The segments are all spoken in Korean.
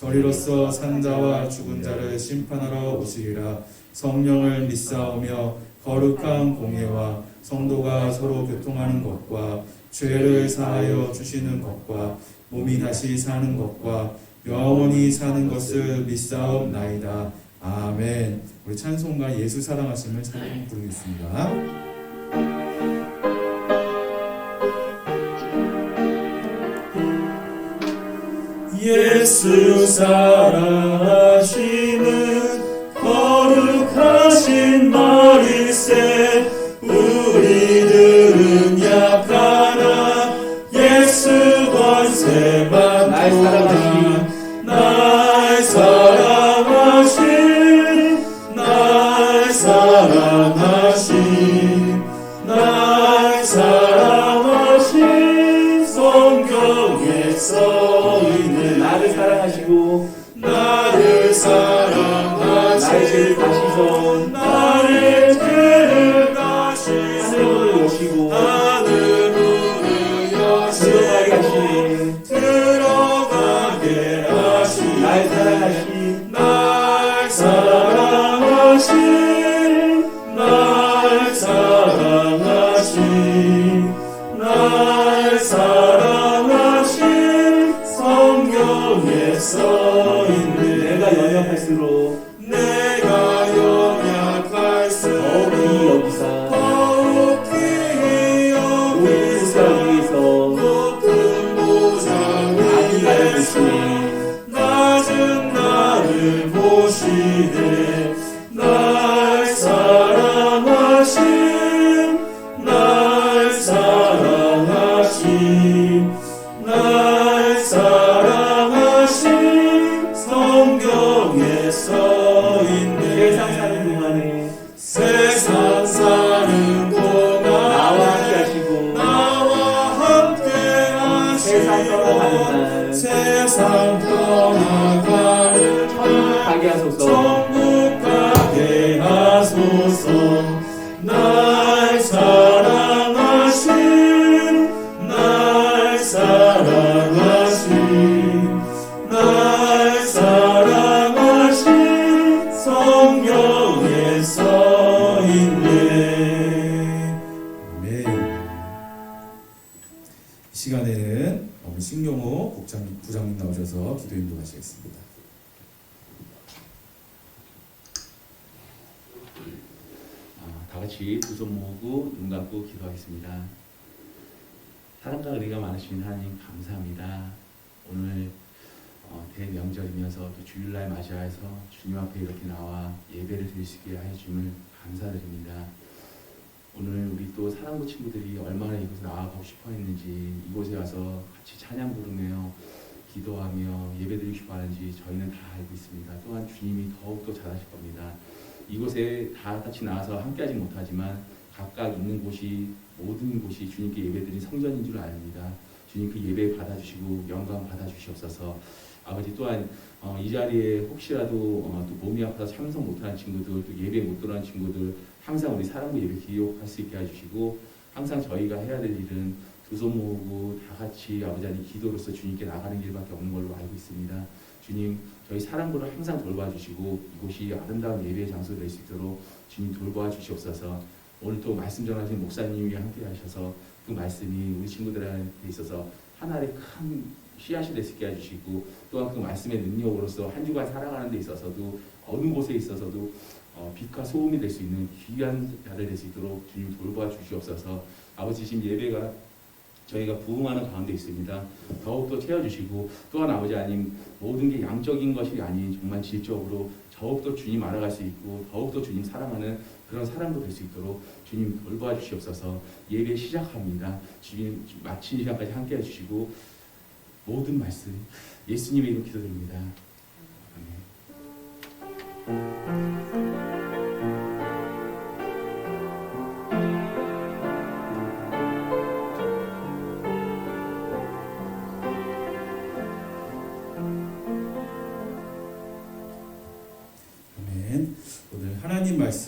저리로서 산자와 죽은 자를 심판하러 오시리라. 성령을 믿사오며 거룩한 공예와 성도가 서로 교통하는 것과 죄를 사하여 주시는 것과 몸이 다시 사는 것과 영원히 사는 것을 믿사옵나이다. 아멘. 우리 찬송가 예수 사랑하심을 찬송 부르겠습니다 예수 사랑하시는 거룩하신 마리세 우리들은 약하 많 천국 가 같이 두 손 모으고 눈 감고 기도하겠습니다. 사랑과 은혜가 많으신 하나님 감사합니다. 오늘 어, 대명절이면서 또 주일날 맞이해서 주님 앞에 이렇게 나와 예배를 드릴 수 있게 해줌을 감사드립니다. 오늘 우리 또 사랑부 친구들이 얼마나 이곳에 나아가고 싶어 했는지 이곳에 와서 같이 찬양 부르며 기도하며 예배 드리고 싶어 하는지 저희는 다 알고 있습니다. 또한 주님이 더욱더 잘하실 겁니다. 이곳에 다 같이 나와서 함께하지 못하지만 각각 있는 곳이 모든 곳이 주님께 예배드린 성전인 줄 압니다. 주님 그 예배 받아주시고 영광 받아주시옵소서. 아버지 또한 어, 이 자리에 혹시라도 어, 또 몸이 아파서 참석 못하는 친구들 또 예배 못 들어간 친구들 항상 우리 사랑부 예배 기억할 수 있게 해주시고 항상 저희가 해야 될 일은 두 손 모으고 다 같이 아버지 하나님 기도로서 주님께 나가는 길밖에 없는 걸로 알고 있습니다. 주님 저희 사랑부를 항상 돌봐주시고 이곳이 아름다운 예배의 장소가 될수 있도록 주님 돌봐 주시옵소서. 오늘 또 말씀 전하신 목사님이 함께 하셔서 그 말씀이 우리 친구들한테 있어서 하나의 큰 씨앗이 있게 해주시고 또한 그 말씀의 능력으로서 한 주간 살아가는 데 있어서도 어느 곳에 있어서도 어, 빛과 소음이 될 수 있는 귀한 자를 될수 있도록 주님 돌봐 주시옵소서. 아버지 지금 예배가 저희가 부흥하는 가운데 있습니다. 더욱더 채워주시고 또한 아버지 하나님 모든 게 양적인 것이 아닌 정말 질적으로 더욱더 주님 알아갈 수 있고 더욱더 주님 사랑하는 그런 사람도 될 수 있도록 주님 돌봐 주시옵소서 예배 시작합니다. 주님 마친 시간까지 함께 해주시고 모든 말씀 예수님의 이름 기도드립니다. 아멘.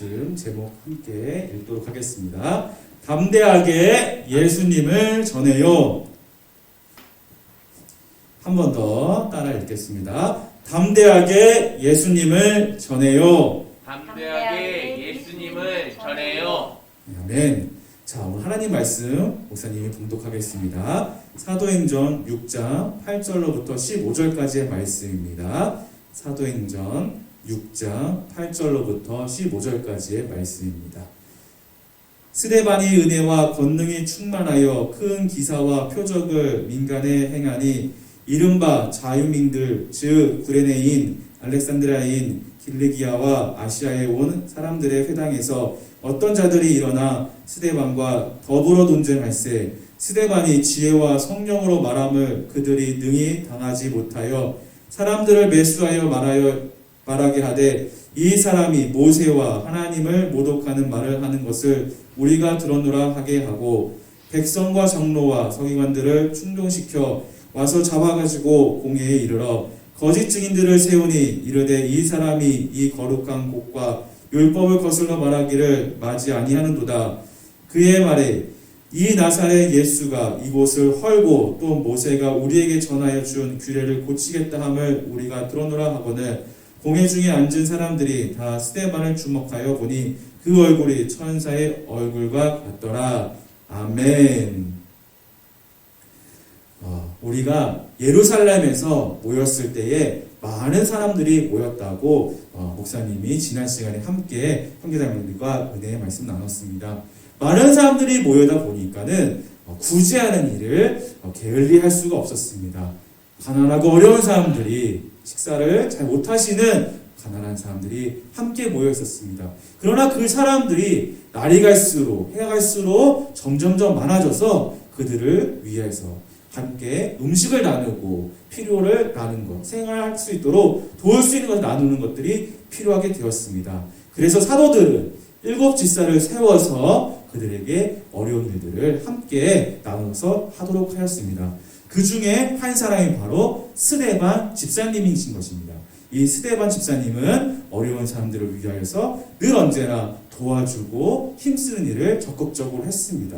말씀 제목 함께 읽도록 하겠습니다. 담대하게 예수님을 전해요. 한 번 더 따라 읽겠습니다. 담대하게 예수님을 전해요. 담대하게 예수님을 전해요. 아멘. 자, 오늘 하나님 말씀 목사님이 봉독하겠습니다. 사도행전 6장 8절로부터 15절까지의 말씀입니다. 사도행전 6장 8절로부터 15절까지의 말씀입니다. 스데반이 은혜와 권능이 충만하여 큰 기사와 표적을 민간에 행하니 이른바 자유민들 즉 구레네인 알렉산드라인 길리기아와 아시아에 온 사람들의 회당에서 어떤 자들이 일어나 스데반과 더불어 논쟁할세 스데반이 지혜와 성령으로 말함을 그들이 능히 당하지 못하여 사람들을 매수하여 말하여 말하게 하되 이 사람이 모세와 하나님을 모독하는 말을 하는 것을 우리가 들었노라 하게 하고 백성과 장로와 서기관들을 충동시켜 와서 잡아가지고 공회에 이르러 거짓 증인들을 세우니 이르되 이 사람이 이 거룩한 곳과 율법을 거슬러 말하기를 맞이 아니하는도다. 그의 말에 이 나사렛 예수가 이곳을 헐고 또 모세가 우리에게 전하여 준 규례를 고치겠다 함을 우리가 들어노라 하거늘 공회 중에 앉은 사람들이 다 스테반을 주목하여 보니 그 얼굴이 천사의 얼굴과 같더라 아멘. 어, 우리가 예루살렘에서 모였을 때에 많은 사람들이 모였다고 어, 목사님이 지난 시간에 함께 형제자매들과 은혜의 말씀 나눴습니다. 많은 사람들이 모여다 보니까는 어, 구제하는 일을 어, 게을리할 수가 없었습니다. 가난하고 어려운 사람들이 식사를 잘 못하시는 가난한 사람들이 함께 모여 있었습니다. 그러나 그 사람들이 날이 갈수록 해가 갈수록 점점점 많아져서 그들을 위해서 함께 음식을 나누고 필요를 나누는 것, 생활할 수 있도록 도울 수 있는 것을 나누는 것들이 필요하게 되었습니다. 그래서 사도들은 일곱 집사를 세워서 그들에게 어려운 일들을 함께 나눠서 하도록 하였습니다. 그 중에 한 사람이 바로 스데반 집사님이신 것입니다. 이 스데반 집사님은 어려운 사람들을 위하여서 늘 언제나 도와주고 힘쓰는 일을 적극적으로 했습니다.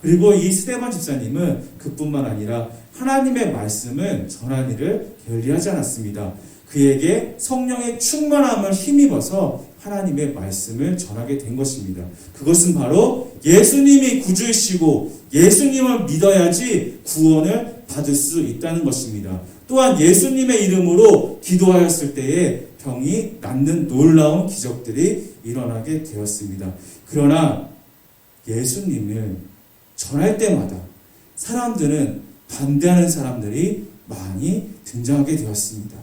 그리고 이 스데반 집사님은 그뿐만 아니라 하나님의 말씀을 전하는 일을 게을리하지 않았습니다. 그에게 성령의 충만함을 힘입어서 하나님의 말씀을 전하게 된 것입니다. 그것은 바로 예수님이 구주이시고 예수님을 믿어야지 구원을 받을 수 있다는 것입니다. 또한 예수님의 이름으로 기도하였을 때에 병이 낫는 놀라운 기적들이 일어나게 되었습니다. 그러나 예수님을 전할 때마다 사람들은 반대하는 사람들이 많이 등장하게 되었습니다.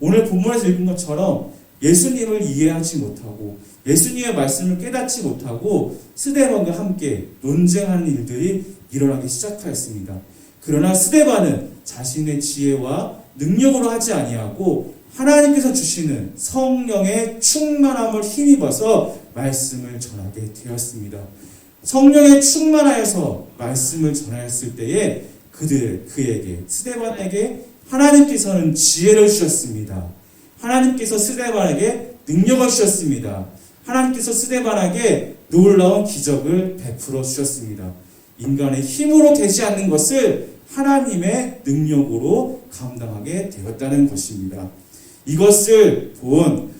오늘 본문에서 읽은 것처럼 예수님을 이해하지 못하고 예수님의 말씀을 깨닫지 못하고 스데반과 함께 논쟁하는 일들이 일어나기 시작하였습니다. 그러나 스데반은 자신의 지혜와 능력으로 하지 아니하고 하나님께서 주시는 성령의 충만함을 힘입어서 말씀을 전하게 되었습니다. 성령에 충만하여서 말씀을 전하였을 때에 그들 그에게 스데반에게 하나님께서는 지혜를 주셨습니다. 하나님께서 스데반에게 능력을 주셨습니다. 하나님께서 스데반에게 놀라운 기적을 베풀어 주셨습니다. 인간의 힘으로 되지 않는 것을 하나님의 능력으로 감당하게 되었다는 것입니다. 이것을 본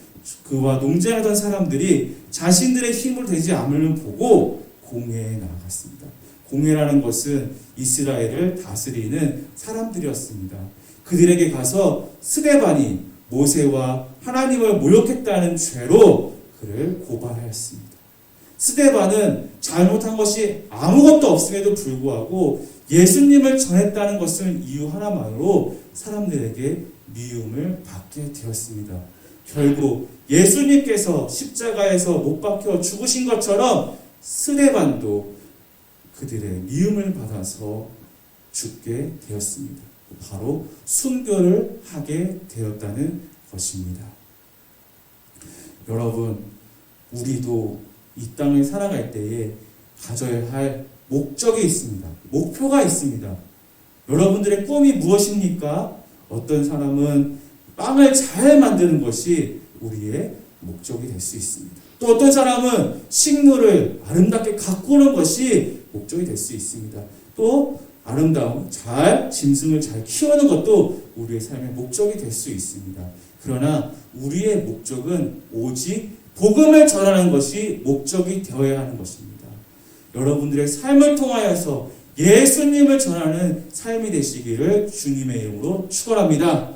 그와 농장하던 사람들이 자신들의 힘으로 되지 않음을 보고 공회에 나아갔습니다. 공회라는 것은 이스라엘을 다스리는 사람들이었습니다. 그들에게 가서 스데반이 모세와 하나님을 모욕했다는 죄로 그를 고발하였습니다. 스데반은 잘못한 것이 아무것도 없음에도 불구하고 예수님을 전했다는 것을 이유 하나만으로 사람들에게 미움을 받게 되었습니다. 결국 예수님께서 십자가에서 못 박혀 죽으신 것처럼 스데반도 그들의 미움을 받아서 죽게 되었습니다. 바로 순교를 하게 되었다는 것입니다. 여러분, 우리도 이 땅을 살아갈 때에 가져야 할 목적이 있습니다. 목표가 있습니다. 여러분들의 꿈이 무엇입니까? 어떤 사람은 빵을 잘 만드는 것이 우리의 목적이 될 수 있습니다. 또 어떤 사람은 식물을 아름답게 가꾸는 것이 목적이 될 수 있습니다. 또 아름다운 잘 짐승을 잘 키우는 것도 우리의 삶의 목적이 될 수 있습니다. 그러나 우리의 목적은 오직 복음을 전하는 것이 목적이 되어야 하는 것입니다. 여러분들의 삶을 통하여서 예수님을 전하는 삶이 되시기를 주님의 이름으로 축원합니다.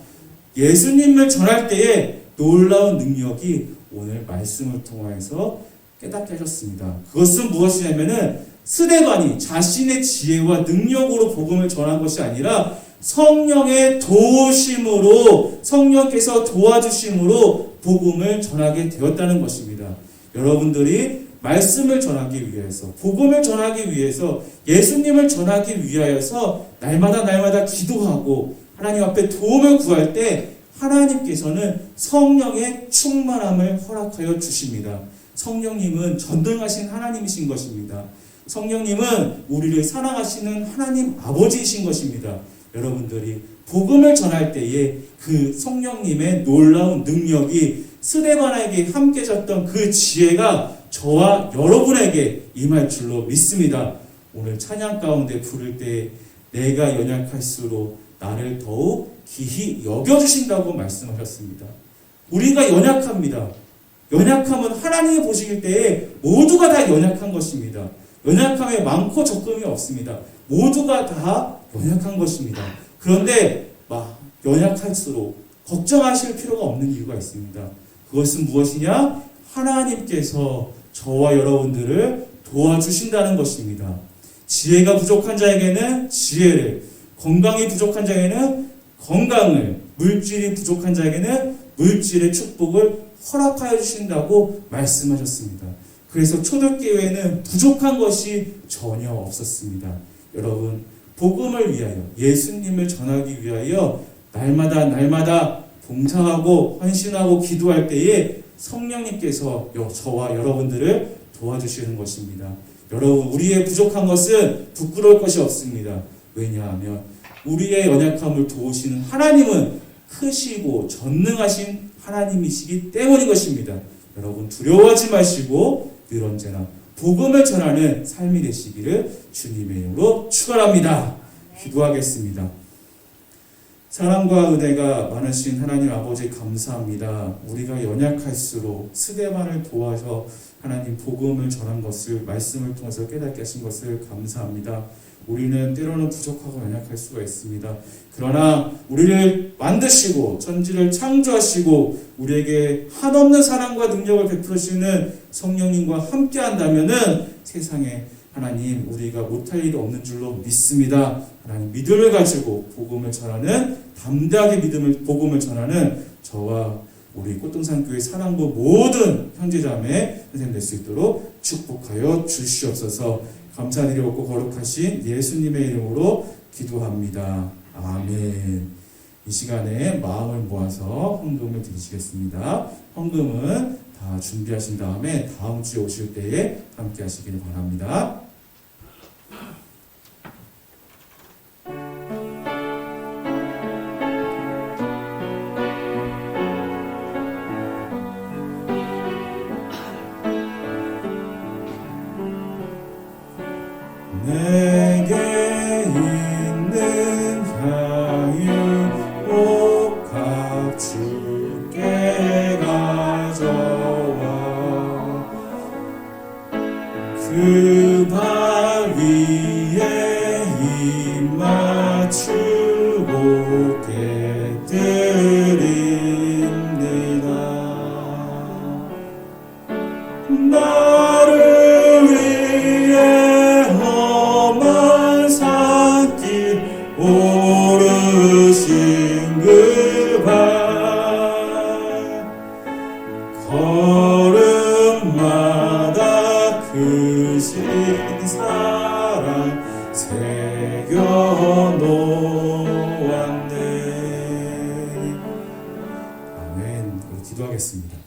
예수님을 전할 때에 놀라운 능력이 오늘 말씀을 통하여서 깨닫게 하셨습니다. 그것은 무엇이냐면은 스데반이 자신의 지혜와 능력으로 복음을 전한 것이 아니라 성령의 도우심으로 성령께서 도와주심으로 복음을 전하게 되었다는 것입니다. 여러분들이 말씀을 전하기 위해서 복음을 전하기 위해서 예수님을 전하기 위하여서 날마다 날마다 기도하고 하나님 앞에 도움을 구할 때 하나님께서는 성령의 충만함을 허락하여 주십니다. 성령님은 전능하신 하나님이신 것입니다. 성령님은 우리를 사랑하시는 하나님 아버지이신 것입니다. 여러분들이 복음을 전할 때에 그 성령님의 놀라운 능력이 스데반에게 함께 졌던 그 지혜가 저와 여러분에게 임할 줄로 믿습니다. 오늘 찬양 가운데 부를 때 내가 연약할수록 나를 더욱 기히 여겨주신다고 말씀하셨습니다. 우리가 연약합니다. 연약함은 하나님이 보시길 때에 모두가 다 연약한 것입니다. 연약함에 많고 적금이 없습니다. 모두가 다 연약한 것입니다. 그런데 막 연약할수록 걱정하실 필요가 없는 이유가 있습니다. 그것은 무엇이냐? 하나님께서 저와 여러분들을 도와주신다는 것입니다. 지혜가 부족한 자에게는 지혜를, 건강이 부족한 자에게는 건강을, 물질이 부족한 자에게는 물질의 축복을 허락하여 주신다고 말씀하셨습니다. 그래서 초대교회에는 부족한 것이 전혀 없었습니다. 여러분, 복음을 위하여, 예수님을 전하기 위하여 날마다 날마다 봉사하고 헌신하고 기도할 때에 성령님께서 여- 저와 여러분들을 도와주시는 것입니다. 여러분, 우리의 부족한 것은 부끄러울 것이 없습니다. 왜냐하면 우리의 연약함을 도우시는 하나님은 크시고 전능하신 하나님이시기 때문인 것입니다. 여러분 두려워하지 마시고 늘 언제나 복음을 전하는 삶이 되시기를 주님의 이름으로 축원합니다. 기도하겠습니다. 사랑과 은혜가 많으신 하나님 아버지 감사합니다. 우리가 연약할수록 스데반을 도와서 하나님 복음을 전한 것을 말씀을 통해서 깨닫게 하신 것을 감사합니다. 우리는 때로는 부족하고 연약할 수가 있습니다. 그러나 우리를 만드시고 천지를 창조하시고 우리에게 한없는 사랑과 능력을 베푸시는 성령님과 함께 한다면은 세상에 하나님 우리가 못할 일이 없는 줄로 믿습니다. 하나님 믿음을 가지고 복음을 전하는 담대하게 믿음을 복음을 전하는 저와 우리 꽃동산 교회 사랑부 모든 형제자매 선생님 될수 있도록 축복하여 주시옵소서. 감사드리고 거룩하신 예수님의 이름으로 기도합니다. 아멘. 이 시간에 마음을 모아서 헌금을 드리시겠습니다. 헌금은 다 준비하신 다음에 다음 주에 오실 때에 함께 하시길 바랍니다. s 걸음마다 크신 사랑 새겨놓았네 아멘 기도하겠습니다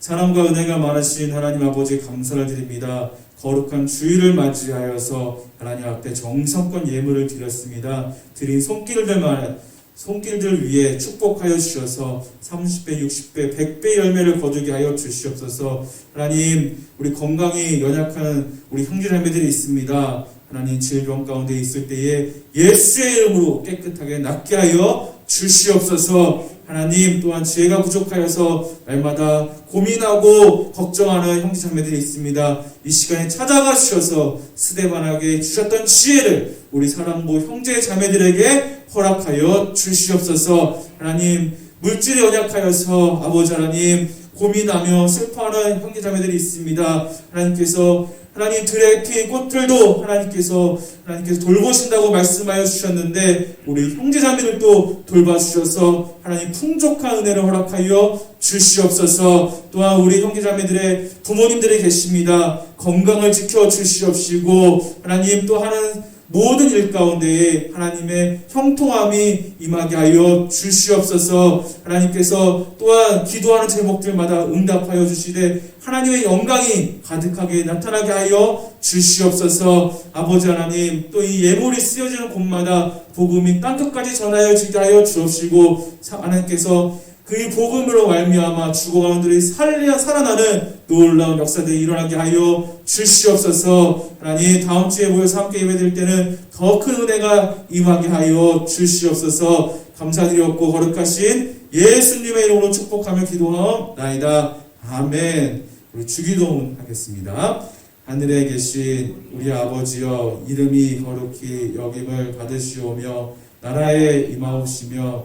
사랑과 은혜가 많으신 하나님 아버지 감사를 드립니다. 거룩한 주일을 맞이하여서 하나님 앞에 정성껏 예물을 드렸습니다. 드린 손길들만 손길들 위에 축복하여 주셔서 30배, 60배, 100배 열매를 거두게 하여 주시옵소서. 하나님, 우리 건강이 연약한 우리 형제 자매들이 있습니다. 하나님 질병 가운데 있을 때에 예수의 이름으로 깨끗하게 낫게 하여 주시옵소서. 하나님 또한 지혜가 부족하여서 날마다 고민하고 걱정하는 형제자매들이 있습니다. 이 시간에 찾아가 주셔서 스데반에게 주셨던 지혜를 우리 사랑부 형제 자매들에게 허락하여 주시옵소서. 하나님 물질에 연약하여서 아버지 하나님 고민하며 슬퍼하는 형제자매들이 있습니다. 하나님께서 하나님 들에 피인 꽃들도 하나님께서 하나님께서 돌보신다고 말씀하여 주셨는데 우리 형제자매를 또 돌봐주셔서 하나님 풍족한 은혜를 허락하여 주시옵소서. 또한 우리 형제자매들의 부모님들이 계십니다. 건강을 지켜 주시옵시고 하나님 또 하는 모든 일 가운데에 하나님의 형통함이 임하게 하여 주시옵소서. 하나님께서 또한 기도하는 제목들마다 응답하여 주시되 하나님의 영광이 가득하게 나타나게 하여 주시옵소서. 아버지 하나님 또 이 예물이 쓰여지는 곳마다 복음이 땅끝까지 전하여 지게 하여 주옵시고 사- 하나님께서 그 복음으로 말미암아 죽어가는 들이 살려 살아나는 놀라운 역사들이 일어나게 하여 주시옵소서. 하나님 다음 주에 모여서 함께 예배드릴 때는 더 큰 은혜가 임하게 하여 주시옵소서. 감사드렸고 거룩하신 예수님의 이름으로 축복하며 기도하옵나이다. 아멘. 우리 주기도문 하겠습니다. 하늘에 계신 우리 아버지여 이름이 거룩히 여김을 받으시오며 나라에 임하옵시며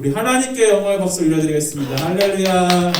우리 하나님께 영광의 박수 올려드리겠습니다. 할렐루야.